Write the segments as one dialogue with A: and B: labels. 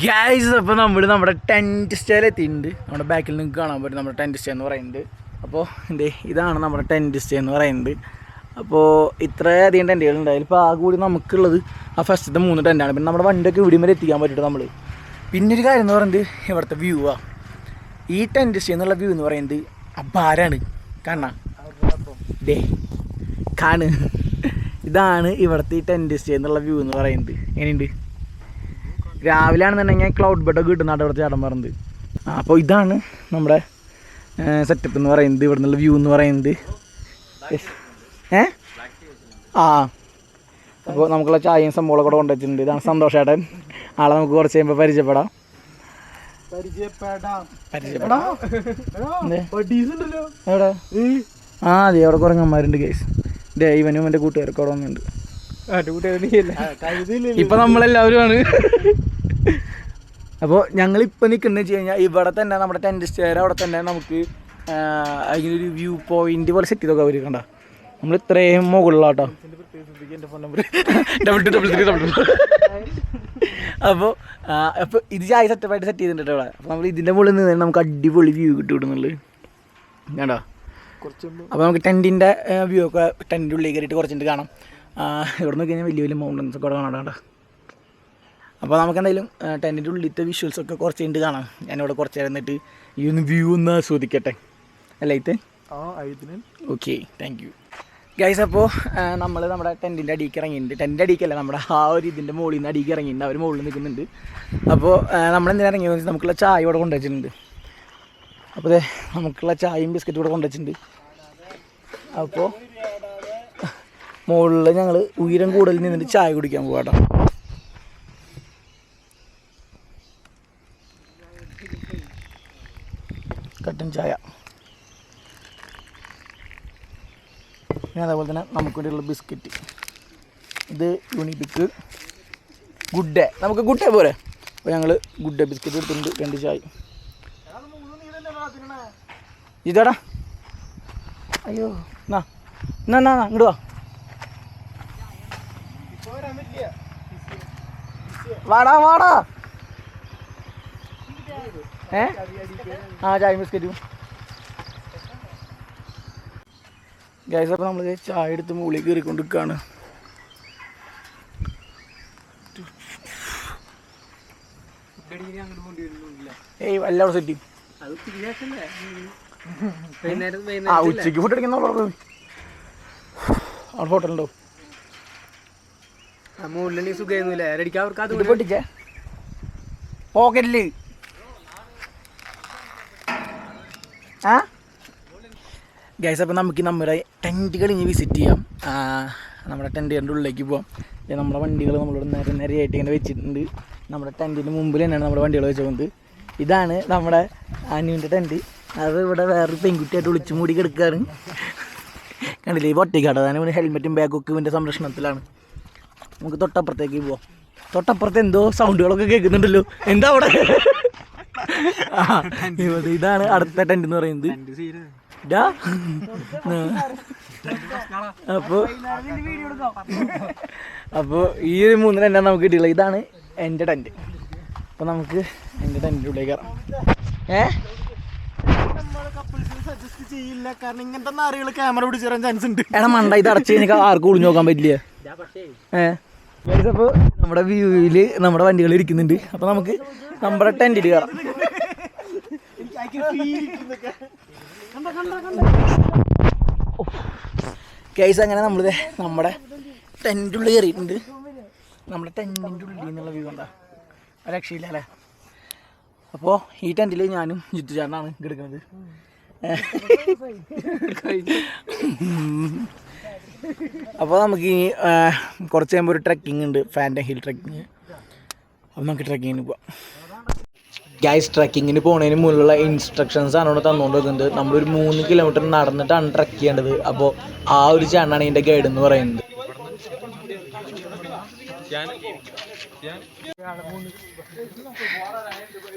A: Gas അപ്പോൾ നമ്മൾ നമ്മുടെ ടെന്റ് സ്റ്റേയിൽ എത്തിയിട്ടുണ്ട്. നമ്മുടെ ബാക്കിൽ നിങ്ങൾക്ക് കാണാൻ പറ്റും നമ്മുടെ ടെന്റ് സ്റ്റേ എന്ന് പറയുന്നത് അപ്പോൾ എന്തേ ഇതാണ് നമ്മുടെ ടെന്റ് സ്റ്റേ എന്ന് പറയുന്നത് അപ്പോൾ ഇത്രയധികം ടെന്റുകൾ ഉണ്ടായാലും ഇപ്പോൾ ആ കൂടി നമുക്കുള്ളത് ആ ഫസ്റ്റത്തെ മൂന്ന് ടെന്റാണ് പിന്നെ നമ്മുടെ വണ്ടിയൊക്കെ ഇവിടെ വരെ എത്തിക്കാൻ പറ്റിയിട്ട് നമ്മൾ പിന്നെ ഒരു കാര്യം എന്ന് പറയുന്നത് ഇവിടുത്തെ വ്യൂ ആ. ഈ ടെന്റ് സ്റ്റേ എന്നുള്ള വ്യൂ എന്ന് പറയുന്നത് അപാരാണ്. കാണാ. ഡേ കാണ് ഇതാണ് ഇവിടുത്തെ ഈ ടെന്റ് സ്റ്റേ എന്നുള്ള വ്യൂ എന്ന് പറയുന്നത്. എങ്ങനെയുണ്ട്? രാവിലെ ആണെന്നുണ്ടെങ്കിൽ ക്ലൗഡ് ബെഡൊക്കെ കിട്ടുന്ന അവിടെ ചേട്ടൻ പറഞ്ഞത്. അപ്പോൾ ഇതാണ് നമ്മുടെ സെറ്റപ്പ് എന്ന് പറയുന്നത്. ഇവിടെ നിന്നുള്ള വ്യൂ എന്ന് പറയുന്നത്. ഏ? ആ. അപ്പോൾ നമുക്കുള്ള ചായയും സംഭവം കൂടെ കൊണ്ടുവച്ചിട്ടുണ്ട്. ഇതാണ് സന്തോഷേട്ടൻ ആളെ നമുക്ക് കുറച്ച് കഴിയുമ്പോൾ പരിചയപ്പെടാം. എവിടെ? ആ അതെ അവിടെ കുറങ്ങന്മാരുണ്ട് കേസ് ഡേ ഇവനും എന്റെ കൂട്ടുകാരൊക്കെ അവിടെ വന്നിട്ടുണ്ട്. ഇപ്പൊ നമ്മളെല്ലാവരും ആണ് അപ്പോൾ ഞങ്ങൾ ഇപ്പം നിൽക്കുന്നത് വെച്ച് കഴിഞ്ഞാൽ ഇവിടെ തന്നെ നമ്മുടെ ടെന്റ് സ്റ്റെയർ അവിടെ തന്നെ നമുക്ക് അതിനൊരു വ്യൂ പോയിന്റ് പോലെ സെറ്റ് ചെയ്തൊക്കെ അവർ കണ്ട. നമ്മൾ ഇത്രയും മുകളിലാട്ടോ. Double two double three double അപ്പോൾ അപ്പോൾ ഇത് ചായ സെറ്റപ്പായിട്ട് സെറ്റ് ചെയ്തിട്ടുണ്ട് ഇവിടെ. അപ്പോൾ നമ്മൾ ഇതിന്റെ മുകളിൽ നിന്ന് നമുക്ക് അടിപൊളി വ്യൂ കിട്ടും കേട്ടോ നിന്നുള്ളത് കണ്ടോ? അപ്പോൾ നമുക്ക് ടെന്റിന്റെ വ്യൂ ഒക്കെ ടെന്റിന്റെ ഉള്ളിൽ കയറിയിട്ട് കുറച്ചിട്ട് കാണാം. ഇവിടെ നിന്ന് കഴിഞ്ഞാൽ വലിയ വലിയ മൗണ്ടൻസ് ഒക്കെ അവിടെ കാണാം കേട്ടോ. അപ്പോൾ നമുക്ക് എന്തായാലും ടെന്റിന്റെ ഉള്ളിലത്തെ വിഷ്വൽസ് ഒക്കെ കുറച്ച് ഉണ്ട് കാണാം. ഞാനിവിടെ കുറച്ച് നേരം ഈ ഒന്ന് വ്യൂ ഒന്ന് ആസ്വദിക്കട്ടെ അല്ലേ ഇത്? ഓക്കെ താങ്ക് യു ഗൈസ് അപ്പോൾ നമ്മൾ നമ്മുടെ ടെന്റിന്റെ അടിക്ക് ഇറങ്ങിയിട്ടുണ്ട്. ടെന്റിന്റെ അടിക്കല്ല നമ്മുടെ ആ ഒരു ഇതിന്റെ മുകളിൽ നിന്ന് അടിക്ക് ഇറങ്ങിയിട്ടുണ്ട്. അവർ മുകളിൽ നിൽക്കുന്നുണ്ട്. അപ്പോൾ നമ്മൾ എന്തിനാ ഇറങ്ങിയെന്ന് വെച്ചാൽ നമുക്കുള്ള ചായ ഇവിടെ കൊണ്ടുവച്ചിട്ടുണ്ട് അപ്പോൾ നമുക്കുള്ള ചായയും ബിസ്ക്കറ്റും ഇവിടെ കൊണ്ടുവച്ചിട്ടുണ്ട് അപ്പോൾ മുകളിൽ ഞങ്ങൾ ഉയരം കൂടുതൽ നിന്നിട്ട് ചായ കുടിക്കാൻ പോകാട്ടോ കട്ടൻ ചായ. പിന്നെ അതേപോലെ തന്നെ നമുക്ക് വേണ്ടിയുള്ള ബിസ്ക്കറ്റ്. ഇത് യൂണിബിക്ക് ഗുഡ് ഡേ. നമുക്ക് ഗുഡ് ഡേ പോരെ. അപ്പോൾ ഞങ്ങൾ ഗുഡ് ഡേ ബിസ്ക്കറ്റ് എടുത്തിട്ടുണ്ട് രണ്ട് ചായ. ഇതാടാ. അയ്യോ. എന്നാ എന്നാ എന്നാ ഇങ്ങോട്ട് വാ. വാടാ വാടാ. ഏ? ആ ചായ ബിസ്ക്കറ്റും ഗൈസ് അപ്പോൾ നമ്മൾ ചായ എടുത്ത് മുകളിൽ കയറിക്കൊണ്ട് നിൽക്കുകയാണ് ഏയ് എല്ലാവരും സെറ്റ് ആ ഉച്ചയ്ക്ക് ഫുഡ് അടിക്കുന്ന അവിടെ ഹോട്ടൽ ഉണ്ടോ?
B: മുകളിൽ സുഖമായിരുന്നില്ല? റെഡിക്ക് അവർക്ക് അത്
A: പൊട്ടിച്ചേ? പോക്കറ്റിൽ ആ? ഗൈസ് അപ്പോൾ നമുക്ക് നമ്മുടെ ടെന്റുകൾ ഇനി വിസിറ്റ് ചെയ്യാം. നമ്മുടെ ടെന്റുകളുടെ ഉള്ളിലേക്ക് പോവാം. നമ്മുടെ വണ്ടികൾ നമ്മളിവിടെ നേരെ നേരെയായിട്ട് ഇങ്ങനെ വെച്ചിട്ടുണ്ട്. നമ്മുടെ ടെന്റിന്റെ മുമ്പിൽ തന്നെയാണ് നമ്മുടെ വണ്ടികൾ വെച്ചുകൊണ്ട് ഇതാണ് നമ്മുടെ അനുവിന്റെ ടെന്റ് അത് ഇവിടെ വേറൊരു പെൺകുട്ടിയായിട്ട് ഒളിച്ചു മൂടി കിടക്കുകയാണ് കണ്ടില്ലേ ഈ പൊട്ടിക്കാട് അതാണ് ഇവിടെ ഹെൽമെറ്റും ബാഗൊക്കെ ഇവന്റെ സംരക്ഷണത്തിലാണ്. നമുക്ക് തൊട്ടപ്പുറത്തേക്ക് പോവാം. തൊട്ടപ്പുറത്ത് എന്തോ സൗണ്ടുകളൊക്കെ കേൾക്കുന്നുണ്ടല്ലോ. എന്താ അവിടെ? ഇതാണ് അടുത്ത ടെന്റ് എന്ന് പറയുന്നത്. അപ്പോ അപ്പൊ അപ്പൊ ഈ ഒരു മൂന്ന് ടെന്റ് നമുക്ക് കിട്ടിയുള്ളത് ഇതാണ് എന്റെ ടെന്റ് അപ്പൊ നമുക്ക് എന്റെ ടെന്റിന്റെ ഉള്ളിലേക്ക് കയറാം ഏ?
B: ചെയ്യില്ല കാരണം ഇങ്ങനത്തെ നാറുകൾ ക്യാമറ പിടിച്ചു ചാൻസ് ഉണ്ട്
A: എടാ മണ്ട ഇത് അടച്ചു കഴിഞ്ഞാൽ ആർക്കും ഒളിഞ്ഞു നോക്കാൻ പറ്റില്ല. ഏഹ് അപ്പോൾ നമ്മുടെ വ്യൂവിൽ നമ്മുടെ വണ്ടികൾ ഇരിക്കുന്നുണ്ട്. അപ്പോൾ നമുക്ക് നമ്മുടെ ടെന്റിൽ കയറാം കേസ് അങ്ങനെ നമ്മൾ നമ്മുടെ ടെന്റിന്റെ കയറിയിട്ടുണ്ട് നമ്മുടെ ടെന്റിന്റെ ഉള്ളിൽ നിന്നുള്ള വ്യൂ ഉണ്ടാ രക്ഷയില്ല അല്ലേ? അപ്പോൾ ഈ ടെന്റിൽ ഞാനും ജിത്തു ചേട്ടനാണ് അപ്പോൾ നമുക്ക് ഇനി കുറച്ച് കഴിയുമ്പോൾ ഒരു ട്രക്കിംഗ് ഉണ്ട് ഫാന്റെ ഹിൽ ട്രക്കിങ് അപ്പോൾ നമുക്ക് ട്രക്കിങ്ങിന് പോവാം. ഗ്യാസ് ട്രക്കിങ്ങിന് പോകുന്നതിന് മുന്നിലുള്ള ഇൻസ്ട്രക്ഷൻസ് ആണ് ഇവിടെ തന്നുകൊണ്ടിരിക്കുന്നത് നമ്മളൊരു മൂന്ന് കിലോമീറ്റർ നടന്നിട്ടാണ് ട്രക്ക് ചെയ്യേണ്ടത്. അപ്പോൾ ആ ഒരു ചണ്ണാണ് ഇതിന്റെ ഗൈഡ് എന്ന് പറയുന്നത്.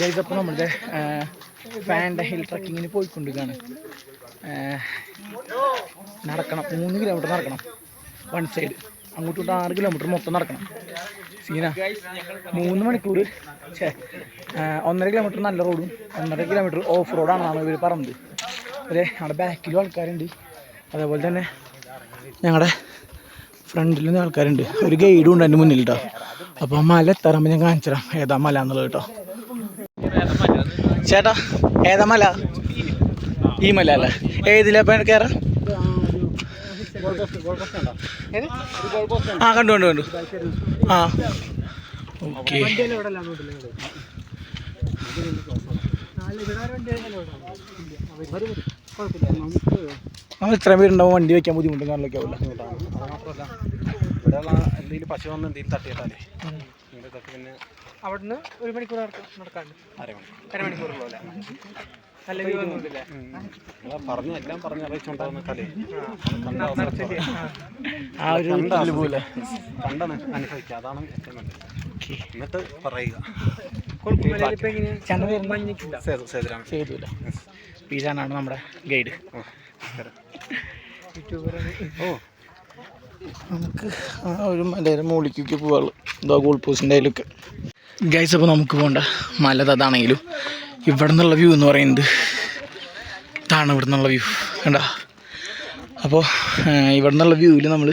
A: ഗൈസ് അപ്പോൾ നമ്മളുടെ ഫാന്റെ ഹിൽ ട്രക്കിങ്ങിന് പോയിക്കൊണ്ടിരിക്കുകയാണ്. നടക്കണം. മൂന്ന് കിലോമീറ്റർ നടക്കണം. വൺ സൈഡ് അങ്ങോട്ടും ഇങ്ങോട്ട് ആറ് കിലോമീറ്റർ മൊത്തം നടക്കണം. സീന. മൂന്ന് മണിക്കൂർ. ഛേ, ഒന്നര കിലോമീറ്റർ നല്ല റോഡും ഒന്നര കിലോമീറ്റർ ഓഫ് റോഡാണെന്നാണ് ഇവർ പറഞ്ഞത്. അതെ ഞങ്ങളുടെ ബാക്കിലും ആൾക്കാരുണ്ട്. അതേപോലെ തന്നെ ഞങ്ങളുടെ ഫ്രണ്ടിലും ആൾക്കാരുണ്ട്. ഒരു ഗൈഡും ഉണ്ട് എന്റെ മുന്നിൽ കേട്ടോ അപ്പോൾ മല എത്താറാകുമ്പോൾ ഞാൻ കാണിച്ചു തരാം ഏതാ മല എന്നുള്ളത് കേട്ടോ ചേട്ടാ ഏതാ മല? ഈ മല അല്ലേ? ഏതിലാ കയറാം ആ കണ്ടു കണ്ടു കണ്ടു. ആ. ഓക്കെ. നമ്മൾ പേരുണ്ടാവും വണ്ടി വെക്കാൻ ബുദ്ധിമുട്ടും കാറിലൊക്കെ ആവില്ല
B: എന്തെങ്കിലും
C: അവിടുന്ന് ഒരു മണിക്കൂർ നടക്കാണ്ട്
B: അരമണിക്കൂർ
C: അരമണിക്കൂറുള്ള പോലെ.
B: പറഞ്ഞു എല്ലാം പറഞ്ഞ് അറിയിച്ചുണ്ടാവുന്ന കലേ
A: ആ ഒരു പോലെ.
B: കണ്ടാണ് അനുഭവിക്കുക. അതാണ് ഏറ്റവും നല്ലത്. എന്നിട്ട് പറയുക.
A: നമ്മുടെ ഗൈഡ്.
C: യൂട്യൂബറാണ്.
B: ഓ.
A: നമുക്ക് ആ ഒരു മലയുടെ മുകളിലേക്ക് പോവാൾ എന്തോ ഗോൾ പോസ്റ്റിന്റെ അതിലൊക്കെ ഗൈസ് അപ്പോൾ നമുക്ക് പോകേണ്ട മല അതാണെങ്കിലും. ഇവിടെ നിന്നുള്ള വ്യൂ എന്ന് പറയുന്നത് ഇതാണ് ഇവിടെ നിന്നുള്ള വ്യൂ കണ്ട അപ്പോൾ ഇവിടെ നിന്നുള്ള വ്യൂവിൽ നമ്മൾ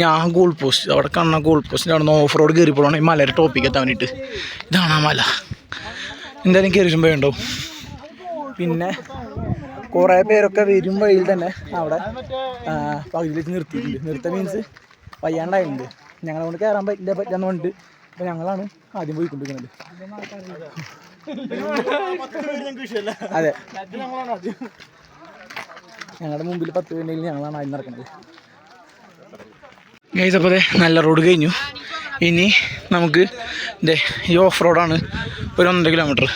A: ഞാൻ ഗോൾ പോസ്റ്റ് അവിടെ കാണുന്ന ഗോൾ പോസ്റ്റിന്റെ അവിടെ നിന്ന് ഓഫ് റോഡ് കയറി ഈ മലയുടെ ടോപ്പിക്ക് എത്താൻ വേണ്ടിയിട്ട് ഇതാണ് ആ മല. എന്തായാലും കയറി വരുമ്പോൾ ഉണ്ടാവും പിന്നെ കുറേ പേരൊക്കെ വരും വഴിയിൽ തന്നെ അവിടെ പകുതിയിലേക്ക് നിർത്തിയിട്ടുണ്ട്. നിർത്ത മീൻസ് വയ്യാണ്ടായിട്ടുണ്ട്. ഞങ്ങളെ കൊണ്ട് കയറാൻ പറ്റില്ല പറ്റാന്ന് പറഞ്ഞിട്ട് അപ്പോൾ ഞങ്ങളാണ് ആദ്യം പോയിക്കൊണ്ടിരിക്കുന്നത്. അതെ. ഞങ്ങളുടെ മുമ്പിൽ പത്ത് പേരുണ്ടെങ്കിൽ ഞങ്ങളാണ് ആദ്യം നടക്കുന്നത്. ഗൈസ് അപ്പോൾ നല്ല റോഡ് കഴിഞ്ഞു. ഇനി നമുക്ക് ഇതേ ഈ ഓഫ് റോഡാണ് ഒരു ഒന്നര കിലോമീറ്റർ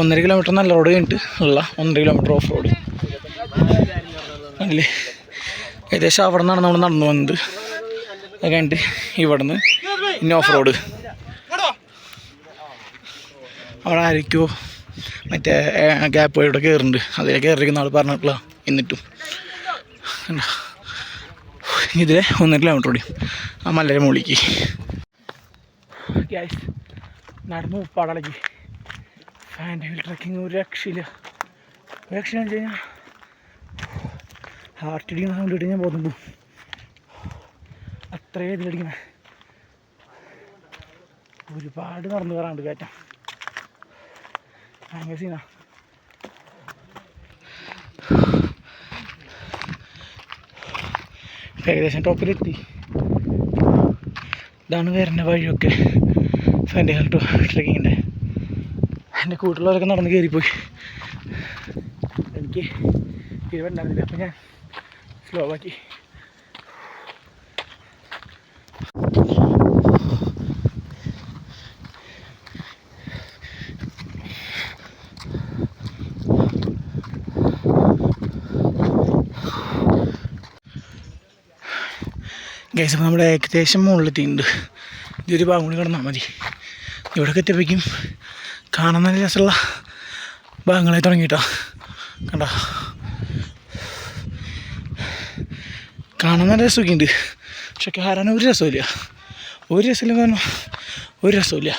A: ഒന്നര കിലോമീറ്റർ നല്ല റോഡ് കഴിഞ്ഞിട്ട് ഉള്ള ഒന്നര കിലോമീറ്റർ ഓഫ് റോഡ് അല്ലേ? ഏകദേശം അവിടെ നിന്നാണ് നമ്മൾ നടന്നു വന്നത്. അത് കഴിഞ്ഞിട്ട് ഇവിടെ നിന്ന് ഇനി ഓഫ് റോഡ് അവിടെ ആരൊക്കെയോ മറ്റേ ഗ്യാപ്പ് വഴിയുടെ കയറുന്നുണ്ട് അതിലെ കയറിയിരിക്കുന്ന ആൾ പറഞ്ഞിട്ടില്ല എന്നിട്ടും? ഇതിലെ ഒന്നര കിലോമീറ്റർ ഓടി. ആ മലയുടെ മുകളിലേക്ക്. നടന്നു ഉപ്പാടലേക്ക്. ഫാന്റെ ട്രക്കിങ് ഒരു രക്ഷയില്ല. ഒരു രക്ഷ വെച്ച് കഴിഞ്ഞാൽ ഹാർട്ട് ഇടിക്കുന്ന സൗണ്ട് ഞാൻ പോകുന്നു പോകും അത്രയും ഇതിലടിക്കുന്നത് ഒരുപാട് നടന്നു കയറാണ്ട് കയറ്റം. ഭയങ്കര സീനാ ഏകദേശം ടോപ്പിലെത്തി ഇതാണ് വരുന്ന വഴിയൊക്കെ. ഫാന്റെ ടു ട്രക്കിങ്ങിന്റെ എന്റെ കൂട്ടുള്ളവരൊക്കെ നടന്ന് കയറിപ്പോയി എനിക്ക് തിരുവണ്ടായിരുന്നില്ല അപ്പം ഞാൻ സ്ലോ ആക്കി. ഗൈസ് അപ്പോൾ നമ്മുടെ ഏകദേശം മുകളിലെത്തിയിട്ടുണ്ട് ഇതൊരു ഭാഗം കൂടി കിടന്നാൽ മതി. ഇവിടെയൊക്കെ എത്തിയപ്പോഴേക്കും കാണാൻ നല്ല രസമുള്ള ഭാഗങ്ങളായി തുടങ്ങിയിട്ടോ. കണ്ട? കാണാൻ നല്ല രസമൊക്കെ ഉണ്ട് പക്ഷെ കയറാൻ ഒരു രസമില്ല ഒരു രസമില്ല കാരണം ഒരു രസമില്ല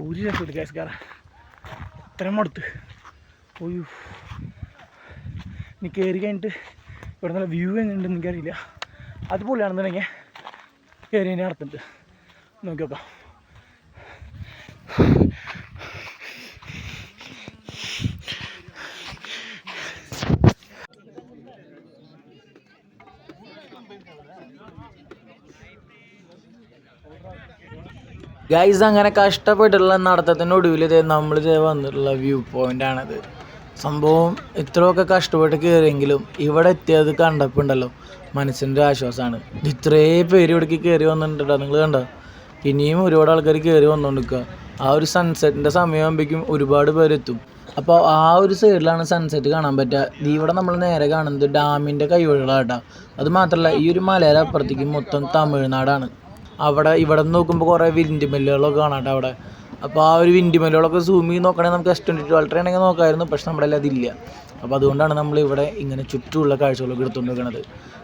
A: ഒരു രസമില്ല ഗ്യാസ് കയറാൻ അത്രയും മടുത്ത്. ഒയ്യോ ഇനി കയറി കഴിഞ്ഞിട്ട് ഇവിടെ നല്ല വ്യൂ എങ്ങനെയുണ്ടെന്ന് എനിക്കറിയില്ല. അതുപോലെയാണെന്നുണ്ടെങ്കിൽ തന്നെ നടത്തുന്നുണ്ട് നോക്കി നോക്കാം. ഗൈസ് അങ്ങനെ കഷ്ടപ്പെട്ടുള്ള നടത്തത്തിനൊടുവിൽ ഇത് നമ്മൾ വന്നിട്ടുള്ള വ്യൂ പോയിന്റ് ആണത്. സംഭവം ഇത്രയൊക്കെ കഷ്ടപ്പെട്ട് കയറിയെങ്കിലും ഇവിടെ എത്തിയത് കണ്ടപ്പോൾ ഉണ്ടല്ലോ മനസ്സിന്റെ ആശ്വാസമാണ് ഇത്രേ പേര് ഇവിടേക്ക് കയറി വന്നിട്ടുണ്ടോ നിങ്ങൾ കണ്ടോ? ഇനിയും ഒരുപാട് ആൾക്കാർ കയറി വന്നുകൊണ്ടിരിക്കുക ആ ഒരു സൺസെറ്റിന്റെ സമയമാകുമ്പോഴേക്കും ഒരുപാട് പേരെത്തും അപ്പോൾ ആ ഒരു സൈഡിലാണ് സൺസെറ്റ് കാണാൻ പറ്റുക ഇവിടെ നമ്മൾ നേരെ കാണുന്നത് ഡാമിന്റെ കൈവഴികളാട്ടോ. അത് മാത്രമല്ല ഈ ഒരു മലയുടെ അപ്പുറത്തേക്ക് മൊത്തം തമിഴ്നാടാണ്. അവിടെ ഇവിടെ നിന്ന് നോക്കുമ്പോൾ കുറേ വിൻഡ് മില്ലുകളൊക്കെ കാണാം ട്ടോ അവിടെ. അപ്പോൾ ആ ഒരു വിൻഡ് മില്ലുകളൊക്കെ സൂം ചെയ്ത് നോക്കണമെങ്കിൽ നമുക്ക് എസ് ട്വന്റി ടു അൾട്ര ആണെങ്കിൽ നോക്കാമായിരുന്നു പക്ഷെ നമ്മുടെ അതില്ല. അപ്പോൾ അതുകൊണ്ടാണ് നമ്മൾ ഇവിടെ ഇങ്ങനെ ചുറ്റുമുള്ള കാഴ്ചകളൊക്കെ എടുത്തുകൊണ്ട് വെക്കണത്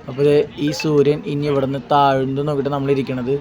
A: അപ്പോൾ ഈ സൂര്യൻ ഇനി ഇവിടെ നിന്ന് താഴ്ന്നു നോക്കിയിട്ട് നമ്മൾ ഇരിക്കണത്.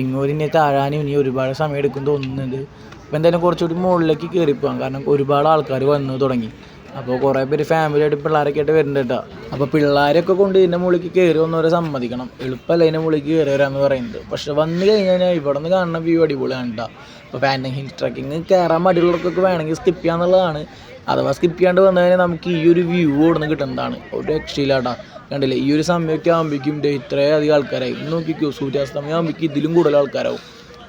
A: ഇങ്ങോട്ട് ഇനി താഴാനും ഇനി ഒരുപാട് സമയം എടുക്കും തോന്നുന്നുണ്ട്. അപ്പോൾ എന്തായാലും കുറച്ചുകൂടി മുകളിലേക്ക് കയറി പോകാം. കാരണം ഒരുപാട് ആൾക്കാർ വന്നു തുടങ്ങി. അപ്പോൾ കുറേ പേര് ഫാമിലി ആയിട്ട് പിള്ളേരൊക്കെ ആയിട്ട് വരുന്നുണ്ട് കേട്ടോ. അപ്പോൾ പിള്ളേരൊക്കെ കൊണ്ട് ഇതിന്റെ മുകളിലേക്ക് കയറി വന്നവരെ സമ്മതിക്കണം. എളുപ്പമല്ല ഇതിന്റെ മുകളിലേക്ക് കയറി വരാമെന്ന് പറയുന്നത്. പക്ഷെ വന്നു കഴിഞ്ഞാൽ ഇവിടെ നിന്ന് കാണുന്ന വ്യൂ അടിപൊളിയാണ് കേട്ടോ. അപ്പോൾ ഫാന്റിങ് ഹിൽ ട്രക്കിങ് കയറാൻ മടിയുള്ളവർക്കൊക്കെ വേണമെങ്കിൽ സ്കിപ്പ് ചെയ്യാന്നുള്ളതാണ് അഥവാ സ്കിപ്പ് ചെയ്യാണ്ട് വന്നു കഴിഞ്ഞാൽ നമുക്ക് ഈ ഒരു വ്യൂ അവിടെ നിന്ന് കിട്ടുന്നതാണ് ഒരു രക്ഷയില്ലാട്ടാ കണ്ടില്ലേ? ഈ ഒരു സമയമൊക്കെ ആകുമ്പോഴേക്കും ഡേ ഇത്രയും അധികം ആൾക്കാരായി. ഇന്ന് നോക്കിക്കോ സൂര്യാസ്തമയം ആകുമ്പോഴേക്കും ഇതിലും കൂടുതൽ ആൾക്കാരാവും.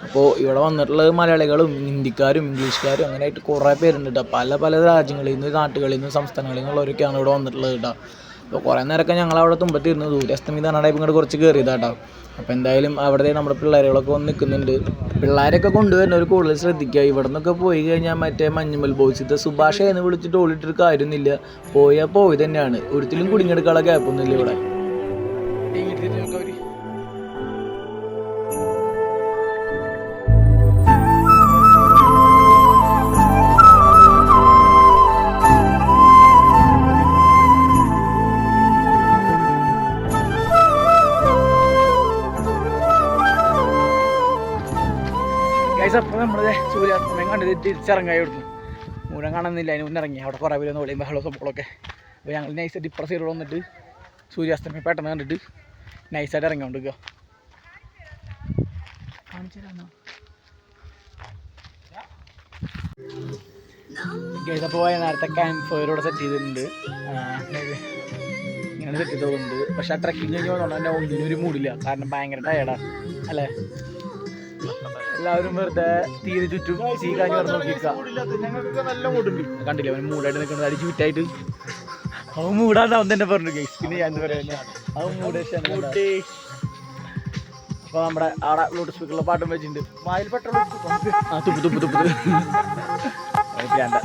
A: അപ്പോൾ ഇവിടെ വന്നിട്ടുള്ളത് മലയാളികളും ഹിന്ദിക്കാരും ഇംഗ്ലീഷുകാരും അങ്ങനെയായിട്ട് കുറേ പേരുണ്ട് കേട്ടോ. പല പല രാജ്യങ്ങളിൽ നിന്ന് നാട്ടുകളിൽ നിന്ന് സംസ്ഥാനങ്ങളിൽ നിന്നുള്ളവരൊക്കെയാണ് ഇവിടെ വന്നിട്ടുള്ളത് കേട്ടോ. അപ്പോൾ കുറേ നേരമൊക്കെ ഞങ്ങൾ അവിടെ തുമ്പത്തിരുന്നു സൂര്യാസ്തമി തന്നാടായി ഇങ്ങോട്ട് കുറച്ച് കയറിയതാട്ടോ അപ്പോൾ എന്തായാലും അവിടെ നമ്മുടെ പിള്ളേരുകളൊക്കെ വന്ന് നിൽക്കുന്നുണ്ട്. പിള്ളേരൊക്കെ കൊണ്ടുവരുന്നവർ കൂടുതൽ ശ്രദ്ധിക്കുക. ഇവിടെ നിന്നൊക്കെ പോയി കഴിഞ്ഞാൽ മറ്റേ മഞ്ഞുമൽ ബോയ്സിത്തെ സുഭാഷ എന്ന് വിളിച്ചിട്ട് ഓടിയിട്ടൊരു കാര്യമൊന്നുമില്ല. പോയാൽ പോയി തന്നെയാണ്. ഒരിക്കലും കുടുങ്ങിയെടുക്കാനുള്ള ഗ്യാപ്പൊന്നുമില്ല ഇവിടെ. നമ്മൾ സൂര്യാസ്തമയം കണ്ടത് തിരിച്ചിറങ്ങായി കൊടുത്തു മൂലം കാണുന്നില്ല അതിന് മുന്നേ ഇറങ്ങി. അവിടെ കുറേ പേര് ഒന്ന് വിളിയും ബഹളവും സംഭവങ്ങളൊക്കെ. അപ്പോൾ ഞങ്ങൾ നൈസ് ഡിപ്രസ് സൈഡ് വന്നിട്ട് സൂര്യാസ്തമയം പെട്ടെന്ന് കണ്ടിട്ട് നൈസായിട്ട് ഇറങ്ങിക്കൊണ്ടിരിക്കുക അപ്പോൾ നേരത്തെ ക്യാമ്പ് ഫയറോടെ സെറ്റ് ചെയ്തിട്ടുണ്ട്. ഇങ്ങനെ സെറ്റ് ചെയ്തോണ്ട് പക്ഷെ ആ ട്രക്കിങ് കഴിഞ്ഞ് വന്നോണ്ട് തന്നെ ഒന്നിനും ഒരു മൂടില്ല കാരണം ഭയങ്കര ടയർഡാണ് അല്ലേ? എല്ലാവരും വെറുതെ തീരെ ചുറ്റും തീ കാഞ്ഞ് കിടന്ന് നോക്കിയിരിക്കുക
B: ഞങ്ങൾക്ക് നല്ല മൂടുണ്ട്.
A: കണ്ടില്ലേ? അവൻ മൂടായിട്ട് നിൽക്കുന്നത് അടിച്ച് വിറ്റായിട്ട്. അവൻ മൂടാണ്ട് അവൻ തന്നെ പറഞ്ഞു ഗൈസ് പിന്നെ ഞാൻ എന്താ പറയുക അവൻ മൂടെ അപ്പോൾ നമ്മുടെ അവിടെ ലൂട്ട് സ്പീക്കറിലെ പാട്ടും വെച്ചിട്ടുണ്ട്.
B: വായിൽ പെട്ടെന്ന്
A: ആ തുപ്പ് തുപ്പ് തുപ്പ് വേണ്ട.